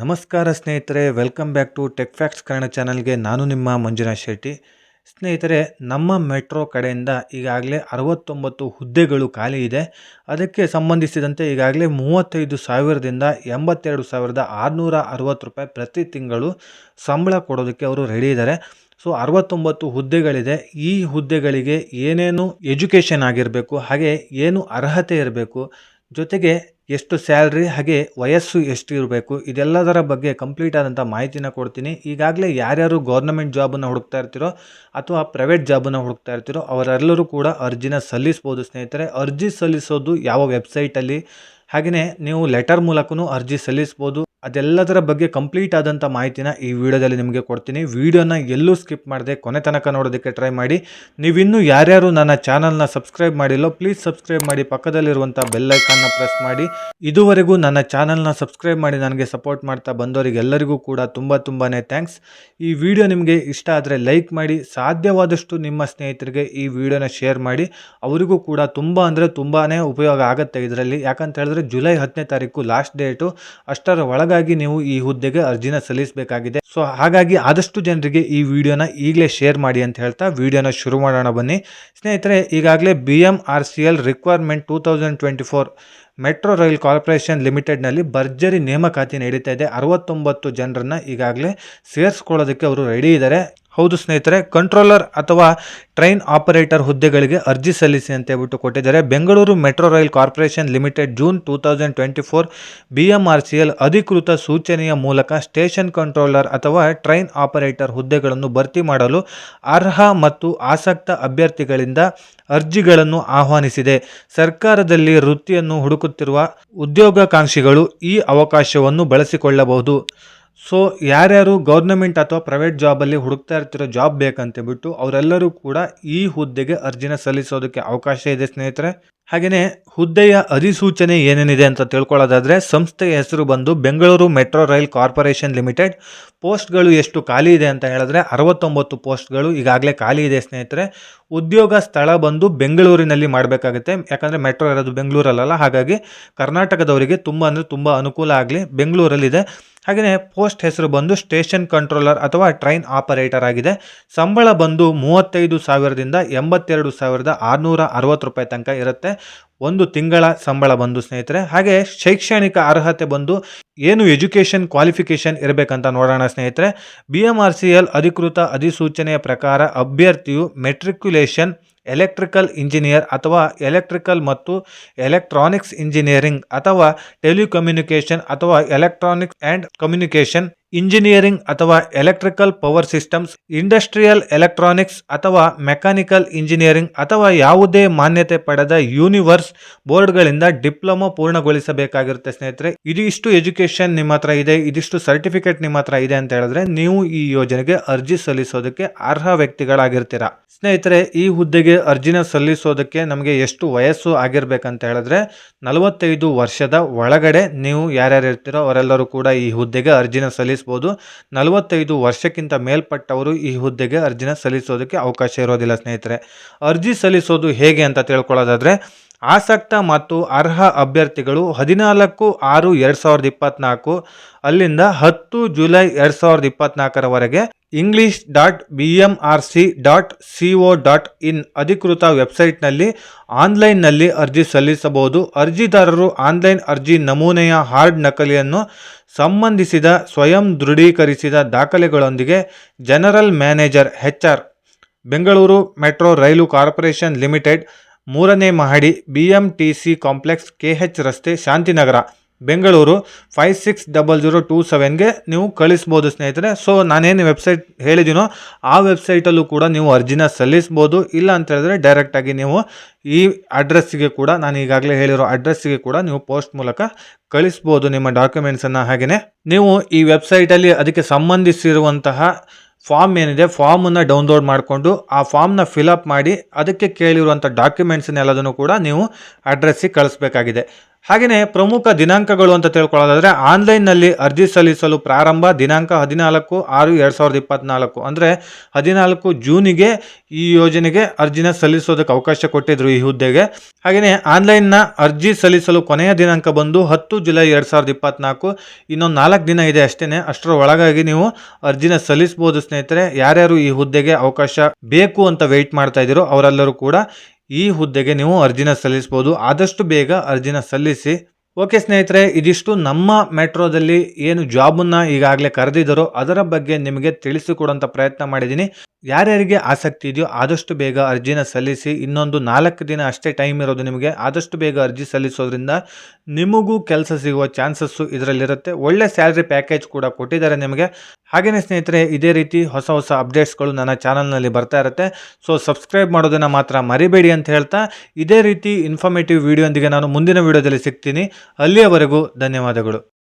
ನಮಸ್ಕಾರ ಸ್ನೇಹಿತರೆ welcome back to tech facts Kannada ಚಾನಲ್ಗೆ ನಾನು ನಿಮ್ಮ ಮಂಜುನಾಥ್ ಶೆಟ್ಟಿ. ಸ್ನೇಹಿತರೆ, ನಮ್ಮ ಮೆಟ್ರೋ ಕಡೆಯಿಂದ ಈಗಾಗಲೇ ಅರವತ್ತೊಂಬತ್ತು ಹುದ್ದೆಗಳು ಖಾಲಿ ಇದೆ. ಅದಕ್ಕೆ ಸಂಬಂಧಿಸಿದಂತೆ ಈಗಾಗಲೇ ಮೂವತ್ತೈದು ಸಾವಿರದಿಂದ ಎಂಬತ್ತೆರಡು ಸಾವಿರದ ಆರುನೂರ ಅರವತ್ತು ರೂಪಾಯಿ ಪ್ರತಿ ತಿಂಗಳು ಸಂಬಳ ಕೊಡೋದಕ್ಕೆ ಅವರು ರೆಡಿ ಇದ್ದಾರೆ. ಸೊ ಅರವತ್ತೊಂಬತ್ತು ಹುದ್ದೆಗಳಿದೆ. ಈ ಹುದ್ದೆಗಳಿಗೆ ಏನೇನು ಎಜುಕೇಷನ್ ಆಗಿರಬೇಕು, ಹಾಗೆ ಏನು ಅರ್ಹತೆ ಇರಬೇಕು, ಜೊತೆಗೆ ಎಷ್ಟು ಸ್ಯಾಲ್ರಿ, ಹಾಗೆ ವಯಸ್ಸು ಎಷ್ಟು ಇರಬೇಕು, ಇದೆಲ್ಲದರ ಬಗ್ಗೆ ಕಂಪ್ಲೀಟ್ ಆದಂಥ ಮಾಹಿತಿನ ಕೊಡ್ತೀನಿ. ಈಗಾಗಲೇ ಯಾರ್ಯಾರು ಗೌರ್ನಮೆಂಟ್ ಜಾಬನ್ನು ಹುಡುಕ್ತಾ ಇರ್ತೀರೋ ಅಥವಾ ಪ್ರೈವೇಟ್ ಜಾಬನ್ನು ಹುಡುಕ್ತಾ ಇರ್ತೀರೋ, ಅವರೆಲ್ಲರೂ ಕೂಡ ಅರ್ಜಿನ ಸಲ್ಲಿಸ್ಬೋದು ಸ್ನೇಹಿತರೆ. ಅರ್ಜಿ ಸಲ್ಲಿಸೋದು ಯಾವ ವೆಬ್ಸೈಟಲ್ಲಿ ಹಾಗೆಯೇ ನೀವು ಲೆಟರ್ ಮೂಲಕವೂ ಅರ್ಜಿ ಸಲ್ಲಿಸ್ಬೋದು. ಅದೆಲ್ಲದರ ಬಗ್ಗೆ ಕಂಪ್ಲೀಟ್ ಆದಂಥ ಮಾಹಿತಿನ ಈ ವಿಡಿಯೋದಲ್ಲಿ ನಿಮಗೆ ಕೊಡ್ತೀನಿ. ವಿಡಿಯೋನ ಎಲ್ಲೂ ಸ್ಕಿಪ್ ಮಾಡದೆ ಕೊನೆ ತನಕ ನೋಡೋದಕ್ಕೆ ಟ್ರೈ ಮಾಡಿ. ನೀವಿನ್ನೂ ಯಾರ್ಯಾರು ನನ್ನ ಚಾನಲ್ನ ಸಬ್ಸ್ಕ್ರೈಬ್ ಮಾಡಿಲ್ಲೋ ಪ್ಲೀಸ್ ಸಬ್ಸ್ಕ್ರೈಬ್ ಮಾಡಿ. ಪಕ್ಕದಲ್ಲಿರುವಂಥ ಬೆಲ್ಲೈಕನ್ನ ಪ್ರೆಸ್ ಮಾಡಿ. ಇದುವರೆಗೂ ನನ್ನ ಚಾನಲ್ನ ಸಬ್ಸ್ಕ್ರೈಬ್ ಮಾಡಿ ನನಗೆ ಸಪೋರ್ಟ್ ಮಾಡ್ತಾ ಬಂದವರಿಗೆಲ್ಲರಿಗೂ ಕೂಡ ತುಂಬ ತುಂಬಾ ಥ್ಯಾಂಕ್ಸ್ ಈ ವಿಡಿಯೋ ನಿಮಗೆ ಇಷ್ಟ ಆದರೆ ಲೈಕ್ ಮಾಡಿ. ಸಾಧ್ಯವಾದಷ್ಟು ನಿಮ್ಮ ಸ್ನೇಹಿತರಿಗೆ ಈ ವಿಡಿಯೋನ ಶೇರ್ ಮಾಡಿ. ಅವರಿಗೂ ಕೂಡ ತುಂಬ ಅಂದರೆ ತುಂಬಾ ಉಪಯೋಗ ಆಗುತ್ತೆ ಇದರಲ್ಲಿ. ಯಾಕಂತ ಹೇಳಿದ್ರೆ ಜುಲೈ ಹತ್ತನೇ ತಾರೀಕು ಲಾಸ್ಟ್ ಡೇಟು ಅಷ್ಟರ ಒಳಗಾಗಿ ನೀವು ಈ ಹುದ್ದೆಗೆ ಅರ್ಜಿನ ಸಲ್ಲಿಸಬೇಕಾಗಿದೆ. ಸೊ ಹಾಗಾಗಿ ಆದಷ್ಟು ಜನರಿಗೆ ಈ ವಿಡಿಯೋನ ಈಗಲೇ ಶೇರ್ ಮಾಡಿ ಅಂತ ಹೇಳ್ತಾ ವಿಡಿಯೋನ ಶುರು ಮಾಡೋಣ ಬನ್ನಿ. ಸ್ನೇಹಿತರೆ, ಈಗಾಗಲೇ B M R C L requirement two thousand twenty four metro rail corporation ಲಿಮಿಟೆಡ್ನಲ್ಲಿ ಭರ್ಜರಿ ನೇಮಕಾತಿ ನಡೀತಾ ಇದೆ. ಅರವತ್ತೊಂಬತ್ತು ಜನರನ್ನು ಈಗಾಗಲೇ ಸೇರಿಸ್ಕೊಳ್ಳೋದಕ್ಕೆ ಅವರು ರೆಡಿ ಇದ್ದಾರೆ. ಹೌದು ಸ್ನೇಹಿತರೆ ಕಂಟ್ರೋಲರ್ ಅಥವಾ ಟ್ರೈನ್ ಆಪರೇಟರ್ ಹುದ್ದೆಗಳಿಗೆ ಅರ್ಜಿ ಸಲ್ಲಿಸಿ ಅಂತ ಹೇಳ್ಬಿಟ್ಟು ಕೊಟ್ಟಿದ್ದಾರೆ. Bengaluru metro rail corporation limited June two thousand twenty four B M R C L ಅಧಿಕೃತ ಸೂಚನೆಯ ಮೂಲಕ ಸ್ಟೇಷನ್ ಕಂಟ್ರೋಲರ್ ಅಥವಾ ಟ್ರೈನ್ ಆಪರೇಟರ್ ಹುದ್ದೆಗಳನ್ನು ಭರ್ತಿ ಮಾಡಲು ಅರ್ಹ ಮತ್ತು ಆಸಕ್ತ ಅಭ್ಯರ್ಥಿಗಳಿಂದ ಅರ್ಜಿಗಳನ್ನು ಆಹ್ವಾನಿಸಿದೆ. ಸರ್ಕಾರದಲ್ಲಿ ವೃತ್ತಿಯನ್ನು ಹುಡುಕುತ್ತಿರುವ ಉದ್ಯೋಗಾಕಾಂಕ್ಷಿಗಳು ಈ ಅವಕಾಶವನ್ನು ಬಳಸಿಕೊಳ್ಳಬಹುದು. ಸೊ ಯಾರ್ಯಾರು ಗೌರ್ನಮೆಂಟ್ ಅಥವಾ ಪ್ರೈವೇಟ್ ಜಾಬಲ್ಲಿ ಹುಡುಕ್ತಾ ಇರ್ತಿರೋ ಜಾಬ್ ಬೇಕಂತೇಳ್ಬಿಟ್ಟು ಅವರೆಲ್ಲರೂ ಕೂಡ ಈ ಹುದ್ದೆಗೆ ಅರ್ಜಿನ ಸಲ್ಲಿಸೋದಕ್ಕೆ ಅವಕಾಶ ಇದೆ ಸ್ನೇಹಿತರೆ. ಹಾಗೆಯೇ ಹುದ್ದೆಯ ಅಧಿಸೂಚನೆ ಏನೇನಿದೆ ಅಂತ ತಿಳ್ಕೊಳ್ಳೋದಾದರೆ ಸಂಸ್ಥೆಯ ಹೆಸರು ಬಂದು Bengaluru metro rail corporation limited ಪೋಸ್ಟ್ಗಳು ಎಷ್ಟು ಖಾಲಿ ಇದೆ ಅಂತ ಹೇಳಿದ್ರೆ ಅರವತ್ತೊಂಬತ್ತು ಪೋಸ್ಟ್ಗಳು ಈಗಾಗಲೇ ಖಾಲಿ ಇದೆ ಸ್ನೇಹಿತರೆ. ಉದ್ಯೋಗ ಸ್ಥಳ ಬಂದು ಬೆಂಗಳೂರಿನಲ್ಲಿ ಮಾಡಬೇಕಾಗುತ್ತೆ. ಯಾಕಂದರೆ ಮೆಟ್ರೋ ಇರೋದು ಬೆಂಗಳೂರಲ್ಲ, ಹಾಗಾಗಿ ಕರ್ನಾಟಕದವರಿಗೆ ತುಂಬ ಅಂದರೆ ತುಂಬ ಅನುಕೂಲ ಆಗಲಿ ಬೆಂಗಳೂರಲ್ಲಿದೆ. ಹಾಗೆಯೇ ಪೋಸ್ಟ್ ಹೆಸರು ಬಂದು ಸ್ಟೇಷನ್ ಕಂಟ್ರೋಲರ್ ಅಥವಾ ಟ್ರೈನ್ ಆಪರೇಟರ್ ಆಗಿದೆ. ಸಂಬಳ ಬಂದು ಮೂವತ್ತೈದು ಸಾವಿರದಿಂದ ಎಂಬತ್ತೆರಡು ಸಾವಿರದ ಆರುನೂರ ಅರವತ್ತು ರೂಪಾಯಿ ತನಕ ಇರುತ್ತೆ. ಒಂದು ತಿಂಗಳ ಸಂಬಳ ಬಂದು ಸ್ನೇಹಿತರೆ. ಹಾಗೆ ಶೈಕ್ಷಣಿಕ ಅರ್ಹತೆ ಬಂದು ಏನು ಎಜುಕೇಷನ್ ಕ್ವಾಲಿಫಿಕೇಷನ್ ಇರಬೇಕಂತ ನೋಡೋಣ ಸ್ನೇಹಿತರೆ. ಬಿ ಎಂ ಆರ್ ಸಿ ಎಲ್ ಅಧಿಕೃತ ಅಧಿಸೂಚನೆಯ ಪ್ರಕಾರ ಅಭ್ಯರ್ಥಿಯು ಮೆಟ್ರಿಕ್ಯುಲೇಷನ್ ಎಲೆಕ್ಟ್ರಿಕಲ್ ಇಂಜಿನಿಯರ್ ಅಥವಾ ಎಲೆಕ್ಟ್ರಿಕಲ್ ಮತ್ತು ಎಲೆಕ್ಟ್ರಾನಿಕ್ಸ್ ಇಂಜಿನಿಯರಿಂಗ್ ಅಥವಾ ಟೆಲಿಕಮ್ಯುನಿಕೇಷನ್ ಅಥವಾ ಎಲೆಕ್ಟ್ರಾನಿಕ್ಸ್ ಆ್ಯಂಡ್ ಕಮ್ಯುನಿಕೇಷನ್ ಇಂಜಿನಿಯರಿಂಗ್ ಅಥವಾ electrical power systems, industrial electronics ಅಥವಾ ಮೆಕ್ಯಾನಿಕಲ್ ಇಂಜಿನಿಯರಿಂಗ್ ಅಥವಾ ಯಾವುದೇ ಮಾನ್ಯತೆ ಪಡೆದ ಯೂನಿವರ್ಸ್ ಬೋರ್ಡ್ಗಳಿಂದ ಡಿಪ್ಲೊಮಾ ಪೂರ್ಣಗೊಳಿಸಬೇಕಾಗಿರುತ್ತೆ ಸ್ನೇಹಿತರೆ. ಇದಿಷ್ಟು ಎಜುಕೇಶನ್ ನಿಮ್ಮ ಹತ್ರ ಇದೆ, ಇದಿಷ್ಟು ಸರ್ಟಿಫಿಕೇಟ್ ನಿಮ್ಮ ಹತ್ರ ಇದೆ ಅಂತ ಹೇಳಿದ್ರೆ ನೀವು ಈ ಯೋಜನೆಗೆ ಅರ್ಜಿ ಸಲ್ಲಿಸೋದಕ್ಕೆ ಅರ್ಹ ವ್ಯಕ್ತಿಗಳಾಗಿರ್ತೀರಾ. ಸ್ನೇಹಿತರೆ, ಈ ಹುದ್ದೆಗೆ ಅರ್ಜಿನ ಸಲ್ಲಿಸೋದಕ್ಕೆ ನಮಗೆ ಎಷ್ಟು ವಯಸ್ಸು ಆಗಿರ್ಬೇಕಂತ ಹೇಳಿದ್ರೆ ನಲವತ್ತೈದು ವರ್ಷದ ಒಳಗಡೆ ನೀವು ಯಾರ್ಯಾರು ಇರ್ತೀರೋ ಅವರೆಲ್ಲರೂ ಕೂಡ ಈ ಹುದ್ದೆಗೆ ಅರ್ಜಿನ ಸಲ್ಲಿಸ್ಬೋದು ನಲವತ್ತೈದು ವರ್ಷಕ್ಕಿಂತ ಮೇಲ್ಪಟ್ಟವರು ಈ ಹುದ್ದೆಗೆ ಅರ್ಜಿನ ಸಲ್ಲಿಸೋದಕ್ಕೆ ಅವಕಾಶ ಇರೋದಿಲ್ಲ, ಸ್ನೇಹಿತರೆ. ಅರ್ಜಿ ಸಲ್ಲಿಸೋದು ಹೇಗೆ ಅಂತ ತಿಳ್ಕೊಳ್ಳೋದಾದರೆ, ಆಸಕ್ತ ಮತ್ತು ಅರ್ಹ ಅಭ್ಯರ್ಥಿಗಳು ಹದಿನಾಲ್ಕು ಆರು ಎರಡು ಸಾವಿರದ ಇಪ್ಪತ್ತ್ನಾಲ್ಕು ಅಲ್ಲಿಂದ ಹತ್ತು ಜುಲೈ ಎರಡು ಸಾವಿರದ ಇಪ್ಪತ್ನಾಲ್ಕರವರೆಗೆ English dot B M R C dot C O dot in ಅಧಿಕೃತ ವೆಬ್ಸೈಟ್ನಲ್ಲಿ ಆನ್ಲೈನ್ನಲ್ಲಿ ಅರ್ಜಿ ಸಲ್ಲಿಸಬಹುದು. ಅರ್ಜಿದಾರರು ಆನ್ಲೈನ್ ಅರ್ಜಿ ನಮೂನೆಯ ಹಾರ್ಡ್ ನಕಲಿಯನ್ನು ಸಂಬಂಧಿಸಿದ ಸ್ವಯಂ ದೃಢೀಕರಿಸಿದ ದಾಖಲೆಗಳೊಂದಿಗೆ general manager H R Bengaluru metro rail corporation limited, ಮೂರನೇ ಮಹಡಿ B M T C complex K H ರಸ್ತೆ, Shantinagar. Bengaluru five six double zero two ಸೆವೆನ್ಗೆ ನೀವು ಕಳಿಸ್ಬೋದು, ಸ್ನೇಹಿತರೆ. ಸೊ ನಾನೇನು ವೆಬ್ಸೈಟ್ ಹೇಳಿದ್ದೀನೋ, ಆ ವೆಬ್ಸೈಟಲ್ಲೂ ಕೂಡ ನೀವು ಅರ್ಜಿನ ಸಲ್ಲಿಸ್ಬೋದು. ಇಲ್ಲ ಅಂತ ಹೇಳಿದ್ರೆ ಡೈರೆಕ್ಟಾಗಿ ನೀವು ಈ ಅಡ್ರೆಸ್ಸಿಗೆ ಕೂಡ, ನಾನು ಈಗಾಗಲೇ ಹೇಳಿರೋ ಅಡ್ರೆಸ್ಸಿಗೆ ಕೂಡ ನೀವು ಪೋಸ್ಟ್ ಮೂಲಕ ಕಳಿಸ್ಬೋದು ನಿಮ್ಮ ಡಾಕ್ಯುಮೆಂಟ್ಸನ್ನು ಹಾಗೆಯೇ ನೀವು ಈ ವೆಬ್ಸೈಟಲ್ಲಿ ಅದಕ್ಕೆ ಸಂಬಂಧಿಸಿರುವಂತಹ ಫಾರ್ಮ್ ಏನಿದೆ ಫಾರ್ಮನ್ನು ಡೌನ್ಲೋಡ್ ಮಾಡಿಕೊಂಡು, ಆ ಫಾರ್ಮ್ನ ಫಿಲಪ್ ಮಾಡಿ, ಅದಕ್ಕೆ ಕೇಳಿರುವಂಥ ಡಾಕ್ಯುಮೆಂಟ್ಸನ್ನೆಲ್ಲದನ್ನು ಕೂಡ ನೀವು ಅಡ್ರೆಸ್ಸಿಗೆ ಕಳಿಸ್ಬೇಕಾಗಿದೆ. ಹಾಗೆಯೇ ಪ್ರಮುಖ ದಿನಾಂಕಗಳು ಅಂತ ತಿಳ್ಕೊಳ್ಳೋದಾದರೆ ಆನ್ಲೈನ್ನಲ್ಲಿ ಅರ್ಜಿ ಸಲ್ಲಿಸಲು ಪ್ರಾರಂಭ ದಿನಾಂಕ ಹದಿನಾಲ್ಕು ಆರು ಎರಡು ಸಾವಿರದ ಇಪ್ಪತ್ನಾಲ್ಕು. ಅಂದರೆ ಹದಿನಾಲ್ಕು ಜೂನಿಗೆ ಈ ಯೋಜನೆಗೆ ಅರ್ಜಿನ ಸಲ್ಲಿಸೋದಕ್ಕೆ ಅವಕಾಶ ಕೊಟ್ಟಿದ್ರು ಈ ಹುದ್ದೆಗೆ. ಹಾಗೆಯೇ ಆನ್ಲೈನ್ನ ಅರ್ಜಿ ಸಲ್ಲಿಸಲು ಕೊನೆಯ ದಿನಾಂಕ ಬಂದು ಹತ್ತು ಜುಲೈ ಎರಡು ಸಾವಿರದ ಇಪ್ಪತ್ನಾಲ್ಕು. ಇನ್ನೊಂದು ನಾಲ್ಕು ದಿನ ಇದೆ ಅಷ್ಟೇ ಅಷ್ಟರ ಒಳಗಾಗಿ ನೀವು ಅರ್ಜಿನ ಸಲ್ಲಿಸ್ಬೋದು ಸ್ನೇಹಿತರೆ. ಯಾರ್ಯಾರು ಈ ಹುದ್ದೆಗೆ ಅವಕಾಶ ಬೇಕು ಅಂತ ವೆಯ್ಟ್ ಮಾಡ್ತಾ ಇದ್ದೀರೋ ಅವರೆಲ್ಲರೂ ಕೂಡ ಈ ಹುದ್ದೆಗೆ ನೀವು ಅರ್ಜಿನ ಸಲ್ಲಿಸ್ಬೋದು ಆದಷ್ಟು ಬೇಗ ಅರ್ಜಿನ ಸಲ್ಲಿಸಿ. ಓಕೆ ಸ್ನೇಹಿತರೆ, ಇದಿಷ್ಟು ನಮ್ಮ ಮೆಟ್ರೋದಲ್ಲಿ ಏನು ಜಾಬನ್ನು ಈಗಾಗಲೇ ಕರೆದಿದ್ದರೋ ಅದರ ಬಗ್ಗೆ ನಿಮಗೆ ತಿಳಿಸಿಕೊಡುವಂಥ ಪ್ರಯತ್ನ ಮಾಡಿದ್ದೀನಿ. ಯಾರ್ಯಾರಿಗೆ ಆಸಕ್ತಿ ಇದೆಯೋ ಆದಷ್ಟು ಬೇಗ ಅರ್ಜಿನ ಸಲ್ಲಿಸಿ, ಇನ್ನೊಂದು ನಾಲ್ಕು ದಿನ ಅಷ್ಟೇ ಟೈಮ್ ಇರೋದು ನಿಮಗೆ, ಆದಷ್ಟು ಬೇಗ ಅರ್ಜಿ ಸಲ್ಲಿಸೋದ್ರಿಂದ ನಿಮಗೂ ಕೆಲಸ ಸಿಗುವ ಚಾನ್ಸಸ್ಸು ಇದರಲ್ಲಿರುತ್ತೆ. ಒಳ್ಳೆ ಸ್ಯಾಲ್ರಿ ಪ್ಯಾಕೇಜ್ ಕೂಡ ಕೊಟ್ಟಿದ್ದಾರೆ ನಿಮಗೆ. ಹಾಗೆಯೇ ಸ್ನೇಹಿತರೆ, ಇದೇ ರೀತಿ ಹೊಸ ಹೊಸ ಅಪ್ಡೇಟ್ಸ್ಗಳು ನನ್ನ ಚಾನಲ್ನಲ್ಲಿ ಬರ್ತಾ ಇರುತ್ತೆ. ಸೊ, ಸಬ್ಸ್ಕ್ರೈಬ್ ಮಾಡೋದನ್ನು ಮಾತ್ರ ಮರಿಬೇಡಿ ಅಂತ ಹೇಳ್ತಾ, ಇದೇ ರೀತಿ ಇನ್ಫಾರ್ಮೇಟಿವ್ ವಿಡಿಯೋಂದಿಗೆ ನಾನು ಮುಂದಿನ ವಿಡಿಯೋದಲ್ಲಿ ಸಿಗ್ತೀನಿ. ಅಲ್ಲಿಯವರೆಗೂ ಧನ್ಯವಾದಗಳು.